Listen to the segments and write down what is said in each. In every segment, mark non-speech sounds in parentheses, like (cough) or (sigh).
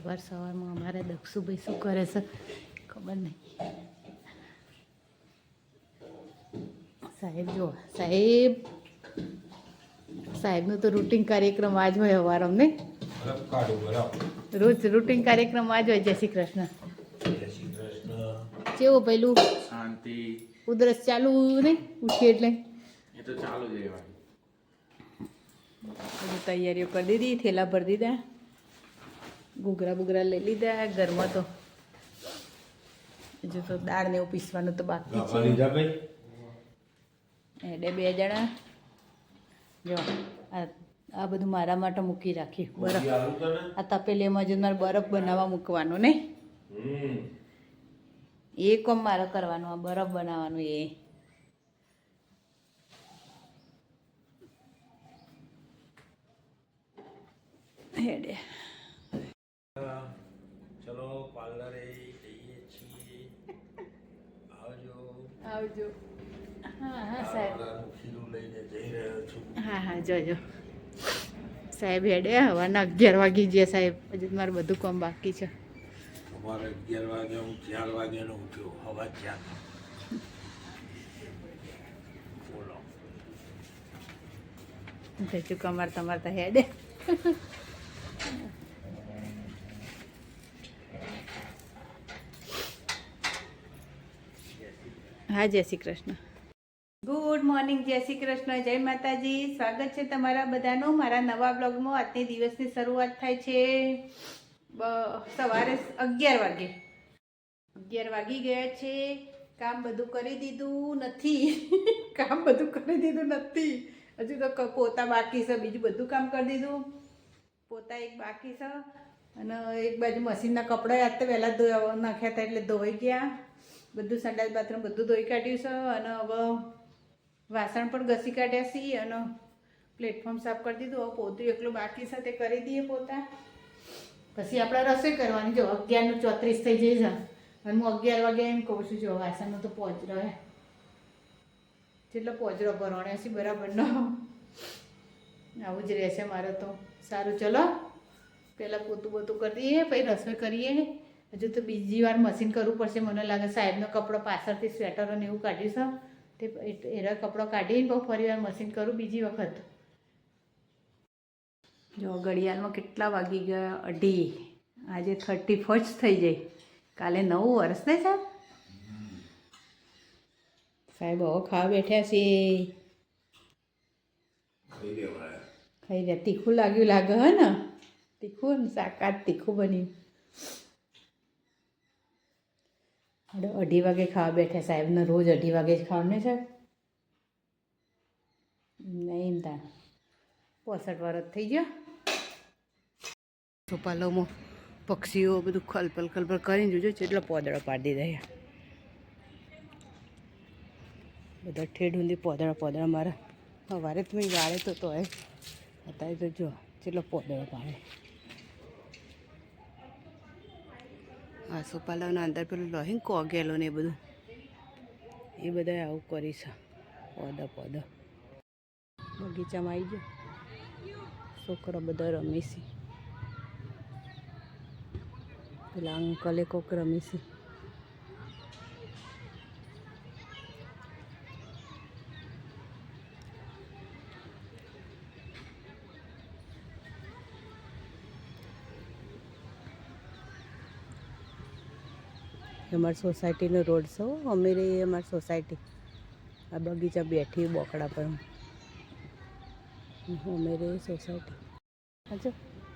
સવાર સવારમાં અમારે દક્ષુભાઈ શું કરે છે ખબર નહીં. સાહેબ જો સાહેબ સાહેબનું તો રૂટિન કાર્યક્રમ આજ હોય અવાર અમને. રોજ રૂટિન કાર્યક્રમ આજ હોય જય શ્રી કૃષ્ણ. જય કેવું પેલું શાંતિ. ઉધરસ ચાલુ નહીં ઉઠી એટલે? એ તો ચાલુ જ રહેવાનું. તૈયારીઓ કરી દીધી થેલા ભરી દીધા. ઘૂઘરા બુઘરા લઈ લીધા ઘરમાં તો હજુ તો દાળ ને એવું પીસવાનું તો બાકી છે. એટલે બે જણા. જો આ આ બધું મારા માટે મૂકી રાખી. બરફ. આ તપેલી આ તપેલીમાં જ મારે બરફ બનાવવા મૂકવાનું નહીં. એ કોમ મારે કરવાનું આ બરફ બનાવવાનું એ. હેડે. ચલો પાર્લરે જઈએ છીએ. આવજો. આવજો. હા હા સાહેબ. ખીરું લઈને જઈ રહ્યો છું. હા હા જોજો. સાહેબ હેડે હવાના અગિયાર વાગી ગયા સાહેબ. હજુ મારું બધું કામ બાકી છે. અમારે અગિયાર વાગે હું ચાર વાગ્યાનો ઉઠ્યો. હવા ચાર બોલો. કમાર તમારે તો હેડે. હા, જય શ્રી કૃષ્ણ. ગુડ મોર્નિંગ, જય શ્રી કૃષ્ણ, જય માતાજી. સ્વાગત છે તમારા બધાનું મારા નવા બ્લોગમાં. આજની દિવસની શરૂઆત થાય છે સવારે અગિયાર વાગે. અગિયાર વાગી ગયા છે, કામ બધું કરી દીધું નથી. (laughs) કામ બધું કરી દીધું નથી. હજુ તો પોતા બાકી છે, બીજું બધું કામ કરી દીધું. પોતા એક બાકી છે, અને એક બાજુ મશીનના કપડાં યાદ તો વહેલા ધોયા નાખ્યા હતા એટલે ધોઈ ગયા. બધું સંડાસ બાથરૂમ બધું ધોઈ કાઢ્યું છે અને હવે વાસણ પણ ઘસી કાઢ્યા છીએ અને પ્લેટફોર્મ સાફ કરી દીધું. હવે પોતું એકલું બાકી છે તે કરી દઈએ પોતા. પછી આપણે રસોઈ કરવાની. જો અગિયારનું ચોત્રીસ થઈ જઈ છે. અને હું અગિયાર વાગે એમ કહું છું, જો વાસણનો તો પહોંચરો હે જેટલો પહોંચરો ભરવાનો છે બરાબરનો આવું જ રહેશે મારે તો. સારું, ચલો. પહેલાં પોતું બોતું કરી દઈએ, પછી રસોઈ કરીએ. હજુ તો બીજી વાર મશીન કરવું પડશે. મને લાગે સાહેબનો કપડો પાછળથી સ્વેટરો ને એવું કાઢ્યું છે. તે એરા કપડો કાઢીને બહુ ફરી વાર મશીન કરું બીજી વખત. જો ઘડિયાળમાં કેટલા વાગી ગયા? અઢી. આજે થર્ટી ફર્સ્ટ થઈ જાય કાલે નવું વર્ષ ને સાહેબ? સાહેબ હવે ખાવા બેઠ્યા છે ખાઈ રહ્યા તીખું લાગ્યું લાગે હે ને? તીખું ને શાકાત તીખું બન્યું. હવે અઢી વાગે ખાવા બેઠા સાહેબને રોજ અઢી વાગે જ ખાવાનું છે નહીં તાણ. પોસઠ વર્ષ થઈ ગયા. ચોપાલોમાં પક્ષીઓ બધું ખલપલ ખલપલ કરીને જોજો કેટલો પોદળો પાડી દીધા બધા ઠેઠ ઊંધી પોદળા પોદળા મારા. સવારે તમે વાળે તો તોય. અત્યારે તો જો કેટલો પોદળો પાડે. આ સોપાલાના અંદર પેલું લોહિંગ કોગેલો ને એ બધું. એ બધા આવું કરી છે. પોદા પોદા. બગીચામાં આવી ગયો. છોકરો બધા રમીશી પેલા અંકલે કોક રમી અમારી સોસાયટીનો રોડ છે અમે રહીએ અમારી સોસાયટી. આ બગીચા બેઠી બોકડા પર. અમે રહીએ સોસાયટી. હાજો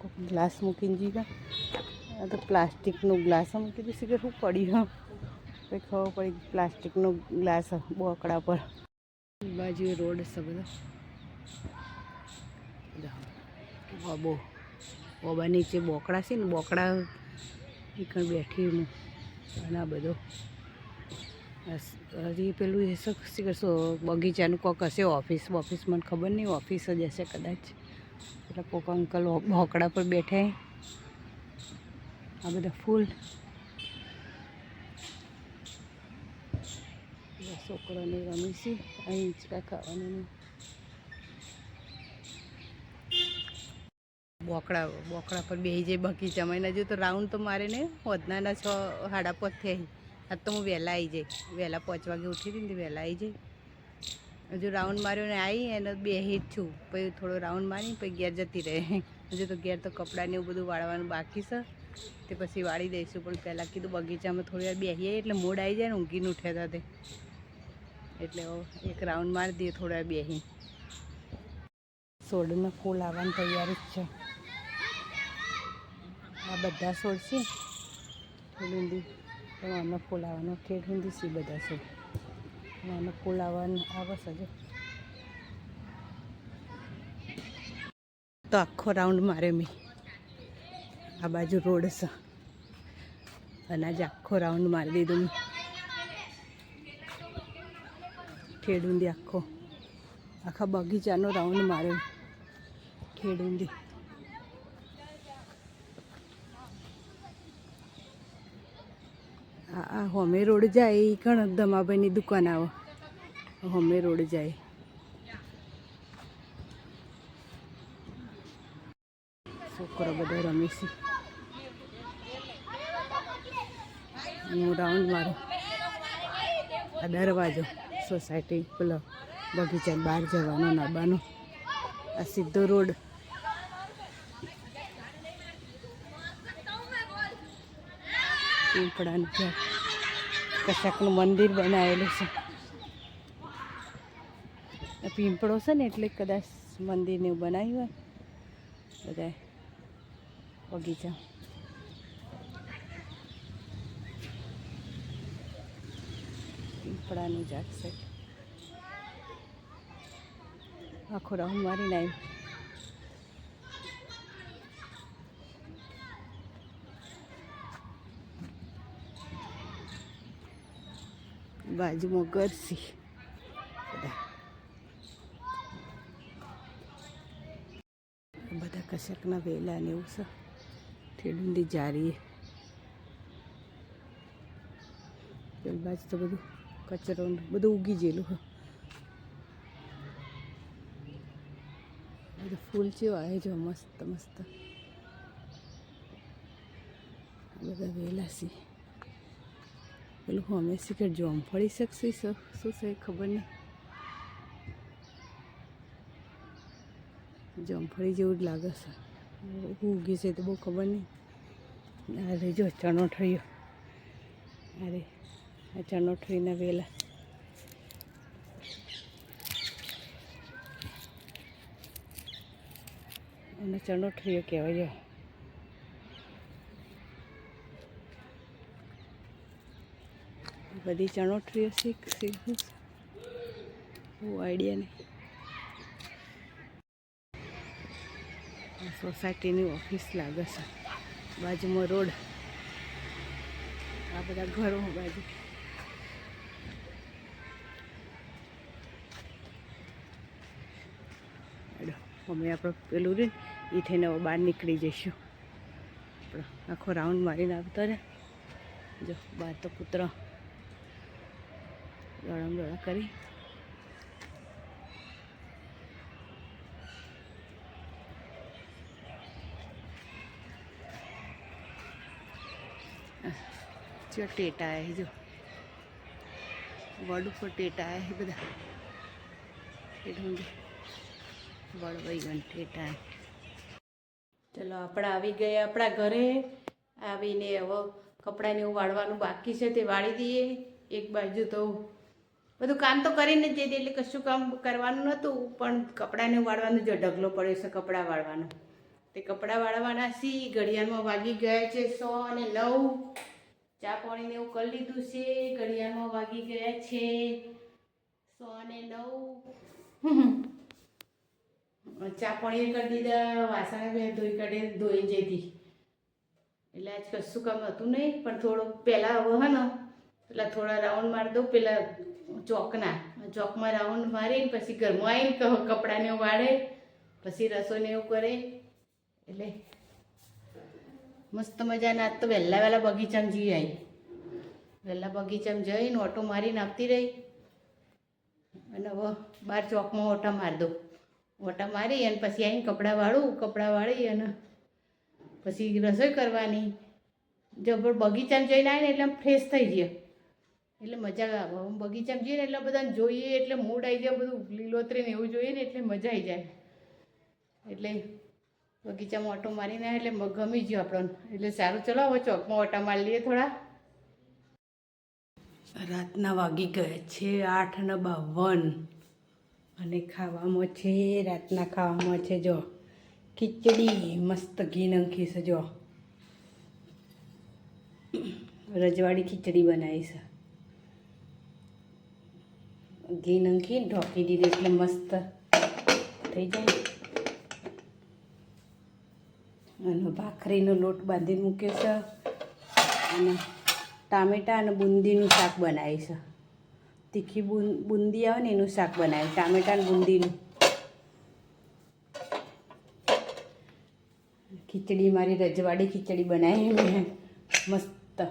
કોઈ ગ્લાસ મૂકીને જીગા આ તો પ્લાસ્ટિકનો ગ્લાસ મૂકી છે કે શું પડ્યું કંઈ ખબર પડી પ્લાસ્ટિકનો ગ્લાસ બોકડા પર. બાજુ રોડ છે બધો. બોબો બોબા નીચે બોકડા છે ને, બોકડા એકણ બેઠી હું અને આ બધો હજી પેલું એ શું કરશો, બગીચાનું કોક હશે ઓફિસ ઓફિસ મને ખબર નહીં, ઓફિસ જ હશે કદાચ. એટલે કોક અંકલ હોકડા પર બેઠા આ બધા ફૂલ. છોકરાને રમી છે અહીં કાંઈ ખાવાનું બોકડા બોકડા પર બેસી જાય બગીચામાં. એને હજુ તો રાઉન્ડ તો મારે ને હોદનાના છ સાડા પાંચ થઈ આજ તો હું વહેલા આવી જાય વહેલા પાંચ વાગે ઉઠી હતી ને વહેલા આવી જાય હજુ રાઉન્ડ માર્યો ને આવી એને બેસી જ છું. પછી થોડો રાઉન્ડ મારી પછી ઘેર જતી રહે. હજુ તો ઘેર તો કપડાને એવું બધું વાળવાનું બાકી છે. તે પછી વાળી દઈશું. પણ પહેલાં કીધું બગીચામાં થોડી વાર બેસીએ એટલે મૂડ આવી જાય ને ઊંઘીને ઉઠ્યા તે એટલે એક રાઉન્ડ મારી દઈએ, થોડા વાર બેસી સોડના ફૂલ આવવાની તૈયારી જ છે. આ બધા છોડ છે. ઠેલુંદી એમાં ફૂલ આવવાનો ઠેલુંદી છે બધા છોડ. એમાં ફૂલ આવવાનું આવે છે તો આખો રાઉન્ડ મારે મેં. આ બાજુ રોડ છે. અને આજે આખો રાઉન્ડ મારી દીધો મેં. ખેડુંદી આખો. આખા બગીચાનો રાઉન્ડ માર્યો. ખેડુંદી આ હોમે રોડ જાય એ ઘણ દમાભાઈની દુકાન આવે. હોમે રોડ જાય. છોકરો બધા રમે હું રાઉન્ડ મારું. આ દરવાજો, સોસાયટી, પેલો બગીચા બહાર જવાનો, નાબાનો. આ સીધો રોડ. પીપળાનું ઝાડ કશાકનું મંદિર બનાવેલું છે. પીંપળો છે ને એટલે કદાચ મંદિરને એવું બનાવ્યું હોય. બધા બગીચા. પીપળાનું ઝાડ છે. આખો રાહુ મારી આવી બાજુમાં ગરસી બધા. બધા કશાકના વેલા ને એવું છે. ઠેડુંડી જારીએ. પેલી બાજુ તો બધું કચરો બધું ઉગી ગયેલું હોય બધું ફૂલ જેવું આવે જો મસ્ત મસ્ત. બધા વેલા છે. પેલું અમે શીખર જોમ ફળી શકશે શું છે ખબર નહીં જમફળી જેવું જ લાગે છે. હું ઉગી છે તો બહુ ખબર નહીં અરે જો ચણો ઠળ્યો અરે, આ ચણો ઠળીના વેલા. અને ચણો ઠળ્યો કહેવાય જો. બધી ચણોઠરીઓ શીખ શીખું બહુ આઈડિયા નહીં. સોસાયટીની ઓફિસ લાગે છે. બાજુમાં રોડ. આ બધા ઘરો બાજુ. અમે આપણે પેલું રહ્યું એ થઈને બહાર નીકળી જઈશું. આપણો આખો રાઉન્ડ મારીને આવતા રહે જો, બહાર તો કૂતરા દોડમ દોડા કરી. જો ટેટા હે જો. વડ ઉપર ટેટા એ બધા. વડ વહી ગણ ટેટા ચલો, આપણે આવી ગયા આપણા ઘરે. આવીને હવે કપડાને એવું વાળવાનું બાકી છે તે વાળી દઈએ. એક બાજુ તો બધું કામ તો કરીને જ જઈ એટલે કશું કામ કરવાનું નહોતું, પણ કપડાને વાળવાનું જો ઢગલો પડ્યો છે, કપડાં વાળવાનો. તે કપડાં વાળવાના સી ઘડિયાળમાં વાગી ગયા છે સો અને નવ. ચા પાણીને એવું કરી લીધું છે, ઘડિયાળમાં વાગી ગયા છે સો અને નવ. ચા પાણી કરી દીધા, વાસણ ધોઈ કાઢી ધોઈ જતી એટલે આજ કશું કામ હતું નહીં, પણ થોડુંક પહેલાં હવે ને, પેલા થોડા રાઉન્ડ મારી દઉં, પેલા ચોકના. ચોકમાં રાઉન્ડ મારીને પછી ઘરમાં આવીને કપડાને વાળે, પછી રસોઈને એવું કરે. એટલે મસ્ત મજાના આજ તો વહેલા વહેલા બગીચામાં જઈ આવી વહેલા બગીચામાં જઈને ઓટો મારીને આવતી રહી. અને હવે બાર ચોકમાં ઓટા મારી દઉં. ઓટા મારી અને પછી આવીને કપડાં વાળું, કપડાં વાળી અને પછી રસોઈ કરવાની. જબર બગીચામાં જઈને આવીને એટલે આમ ફ્રેશ થઈ જાય એટલે મજા આવે. બગીચામાં જઈએ ને એટલે બધાને જોઈએ, એટલે મૂડ આવી જાય, બધું લીલોતરી ને એવું જોઈએ ને એટલે મજા આવી જાય. એટલે બગીચામાં ઓટો મારીને એટલે ગમી ગયો આપણને. એટલે સારું, ચલો હવે ચોકમાં ઓટા મારી લઈએ થોડા. રાતના વાગી ગયા છે આઠ ને બાવન. અને ખાવામાં છે, રાતના ખાવામાં છે જો, ખીચડી, મસ્ત ઘી નંખી જો. રજવાડી ખીચડી બનાવી છે ઘી નાખી, ઢોકી દીધું એટલે મસ્ત થઈ જાય. અને ભાખરીનો લોટ બાંધી મૂક્યો છે. અને ટામેટા અને બુંદીનું શાક બનાવ્યું છે. તીખી બુંદી આવે ને એનું શાક બનાવ્યું, ટામેટા અને બુંદીનું. ખીચડી, મારી રજવાડી ખીચડી બનાવી મેં. મસ્ત.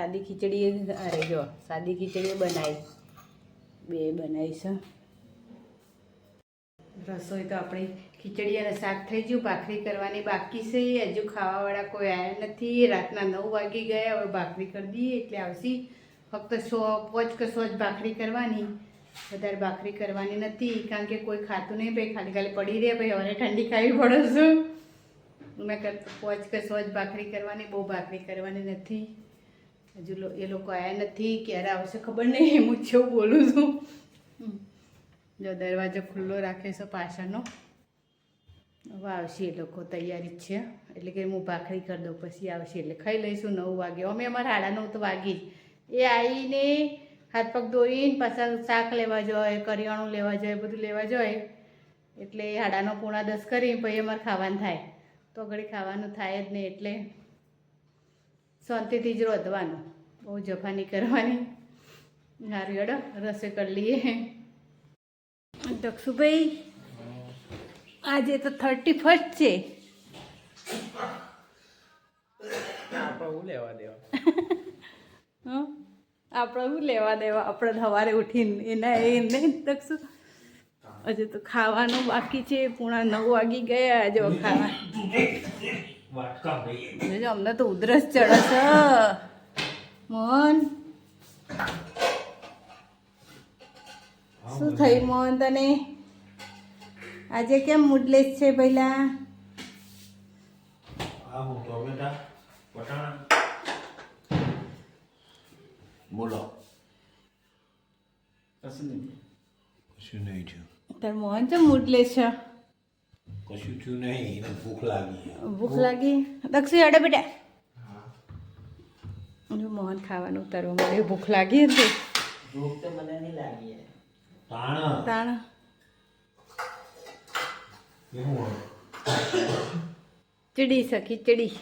સાદી ખીચડી અરે જો, સાદી ખીચડી બનાવી બે બનાવીશું રસોઈ તો આપણી ખીચડી અને શાક થઈ ગયું. ભાખરી કરવાની બાકી છે. હજુ ખાવાવાળા કોઈ આવ્યા નથી. રાતના નવ વાગી ગયા. હવે ભાખરી કરી દઈએ એટલે આવશે. ફક્ત સો પોચ કે સો જ ભાખરી કરવાની. વધારે ભાખરી કરવાની નથી. કારણ કે કોઈ ખાતું નહીં ભાઈ. ખાલી ખાલી પડી રહે ભાઈ. હવે ઠંડી ખાવી પડે છું મેં પોચ કે સો જ ભાખરી કરવાની. બહુ ભાખરી કરવાની નથી. હજુ એ લોકો આવ્યા નથી ક્યારે આવશે ખબર નહીં હું જેવું બોલું છું. જો દરવાજો ખુલ્લો રાખે છે પાછળનો. હવે આવશે એ લોકો તૈયારી જ છે. એટલે કે હું ભાખરી કરી દઉં પછી આવશે. એટલે ખાઈ લઈશું નવ વાગે. અમે અમારા હાડા નવ તો વાગી જ. એ આવીને હાથ પગ ધોઈને પાછા શાક લેવા જોઈએ કરિયાણું લેવા જાય બધું લેવા જાય. એટલે હાડાનો પૂણા દસ કરી પછી અમારે ખાવાનું થાય. તો ઘડી ખાવાનું થાય જ નહીં એટલે શાંતિથી જ રોધવાનું. બહુ જફાની કરવાની. સારું હેડો રસોઈ કરી લઈએ. દક્ષુભાઈ આજે તો થર્ટી ફર્સ્ટ છે. આપણે હું લેવા દેવા? હં? આપણે શું લેવા દેવા? આપણે સવારે ઉઠીને એના એ નહીં દક્ષુ હજુ તો ખાવાનું બાકી છે. પૂણા નવ વાગી ગયા જો ખાવા જો અમને તો ઉધરસ ચડે છે. મોહન શું થયું મોહન તને? આજે કેમ મૂડલેસ છે પહેલા? બોલો. કશું નહીં. થયું. તાર મોહન છે મૂડલેસ છે? કશું થયું નહીં એને ભૂખ લાગી. ભૂખ લાગી? દક્ષી અડે બેટા. મોહન ખાવાનું ઉતારવા મળે ભૂખ લાગી હતી. ભૂખ તો મને નહીં લાગી. તાણ. તાણ. કેવું હોય. સખી ચીડી.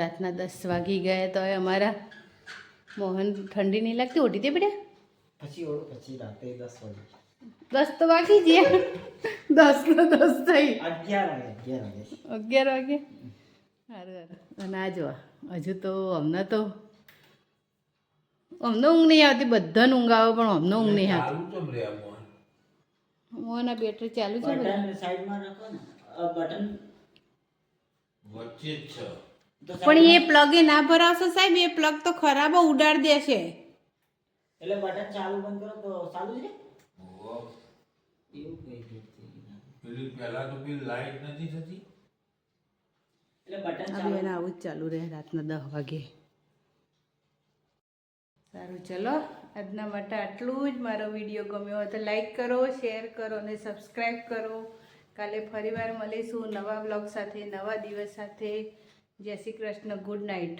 રાતના દસ વાગી ગયા તો અમારા મોહન ઠંડી નહીં લાગતી? ઓઢી દે બેટા? પછી ઓળો પછી રાતે દસ વાગે. દસ તો વાગી ગયા. દસ ને દસ થઈ. અગિયાર વાગે અગિયાર વાગે. સારું સારું અને આ જો હજુ તો અમને તો અમને ઊંઘ નહીં આવતી બધાને ઊંઘ આવે પણ અમને ઊંઘ નહીં આવતી. મોહન? બેટરી ચાલુ છે બટન સાઈડમાં રાખો ને. બટન. વચ્ચે જ છે. પણ એ પ્લગ એ ના ભરાવશો સાહેબ એ પ્લગ તો ખરાબ ઉડાડ દેશે. એટલે બટન ચાલુ બંધ કરો તો ચાલુ છે ઓહો. એવું કઈ રીતે પેલી પહેલા તો પેલી લાઈટ નથી થતી? એટલે બટન ચાલુ બેન આવું જ ચાલુ રહે રાતના દસ વાગે. સારું ચલો. આજના માટે આટલું જ મારો વીડિયો ગમ્યો હોય તો લાઈક કરો શેર કરો અને સબસ્ક્રાઈબ કરો. કાલે ફરીવાર મળીશું નવા બ્લોગ સાથે નવા દિવસ સાથે. જય શ્રી કૃષ્ણ. Good night